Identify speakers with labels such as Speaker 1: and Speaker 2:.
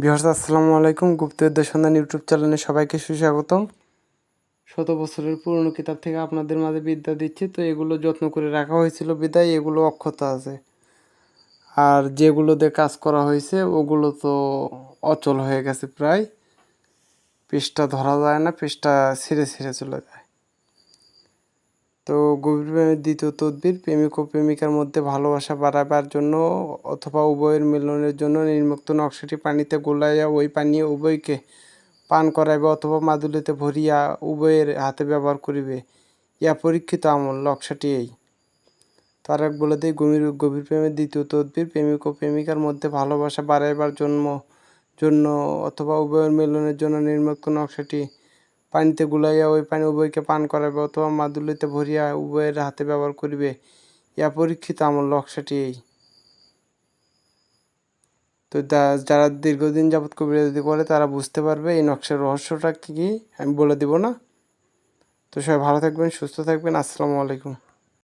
Speaker 1: বিহার আসসালামু আলাইকুম। গুপ্তবিদ্যা সন্ধান ইউটিউব চ্যানেলে সবাইকে সুস্বাগতম। শত বছরের পুরনো কিতাব থেকে আপনাদের মাঝে বিদ্যা দিচ্ছি। তো এগুলো যত্ন করে রাখা হয়েছিল বিদায়, এগুলো অক্ষত আছে। আর যেগুলোতে কাজ করা হয়েছে, ওগুলো তো অচল হয়ে গেছে প্রায়। পৃষ্ঠা ধরা যায় না, পৃষ্ঠা ছিঁড়ে ছিঁড়ে চলে যায়। তো গভীর প্রেমের দ্বিতীয় তদ্বির প্রেমিক ও প্রেমিকার মধ্যে ভালোবাসা বাড়াবার জন্য অথবা উভয়ের মিলনের জন্য নির্মুক্ত নকশাটি পানিতে গোলাইয়া ওই পানি উভয়কে পান করাইবে অথবা মাদুলিতে ভরিয়া উভয়ের হাতে ব্যবহার করিবে। ইয়া পরীক্ষিত আমল, নকশাটি এই। তার এক বলে দেয়, গভীর গভীর প্রেমের দ্বিতীয় তদ্বির প্রেমিক ও প্রেমিকার মধ্যে ভালোবাসা বাড়াইবার জন্ম জন্য অথবা উভয়ের মিলনের জন্য নির্মুক্ত নকশাটি পানিতে গুলাইয়া ওই পানি উভয়কে পান করাবে অথবা মাদুলিতে ভরিয়া উভয়ের হাতে ব্যবহার করিবে। ইয়া পরীক্ষিত আমার নকশাটি এই। তো যারা দীর্ঘদিন যাবৎ যদি করে, তারা বুঝতে পারবে এই নকশার রহস্যটা কী, আমি বলে দিব না। তো সবাই ভালো থাকবেন, সুস্থ থাকবেন, আসসালামু আলাইকুম।